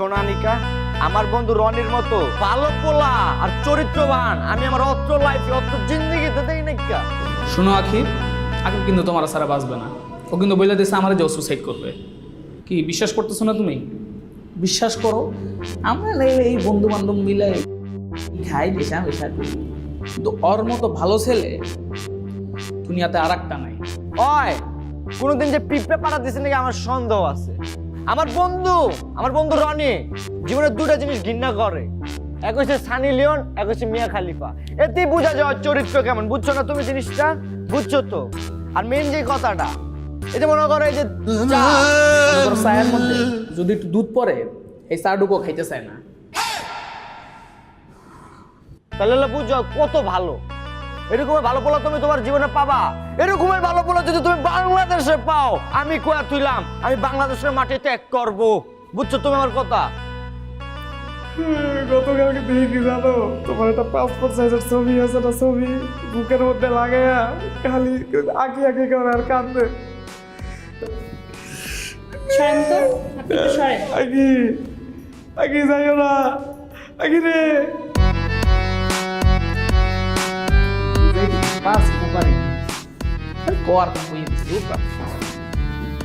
সোনানিকা আমার বন্ধু রনির মতো। ভালো পোলা আর চরিত্রবান। আমি আমার অত্র লাইফে অত্র জিন্দগিতে দেই নাকি শুনো আখির আখির কিন্তু তোমার সারা বাঁচবে না। ও কিন্তু বলে দিয়েছে আমার যে সুসাইড করবে। কি বিশ্বাস করতেছো না তুমি? বিশ্বাস করো। আমরা নাইলে এই বন্ধু বান্ধব মিলে খাই বেশা করি কিন্তু ওর মতো ভালো ছেলে দুনিয়াতে আর একটা নাই। ওই কোনোদিন যে পিঁপড়ে পাড়া দিছে নাকি আমার সন্দেহ আছে। আমার বন্ধু আমার বন্ধু রনি জীবনে দুটা জিনিস ঘৃণা করে। এক হচ্ছে সানি লিওন এক হচ্ছে মিয়া খালিফা। এতেই বোঝা যাওয়ার চরিত্র কেমন। বুঝছ না তুমি জিনিসটা? বুঝছ তো? আর মেন যে কথাটা এই যে মনে করো এই যে চা, মনে করো চায়ের মধ্যে। যদি একটু দুধ পরে এই চা ডুবো খাইতে চায় না। তাহলে হলো বুঝো কত ভালো। এরকমের ভালো পোলা তুমি তোমার জীবনে পাবা। এরকমের ভালো পোলা যদি তুমি বাংলাদেশে পাও আমি কোয়া তুইলাম আমি বাংলাদেশের মাঠে ত্যাগ করব। বুঝছ তুমি আমার কথা? গতকালকে দেখি জানো তোমার একটা পাসপোর্ট সাইজের ছবি আছে না ছবি বুকের মধ্যে লাগাইয়া খালি আঁকি আঁকি করে আর তো আপনি একটু সরেন। আঁকি আঁকি যাইও না আঁকি রে পাস পারি কর কই দিছি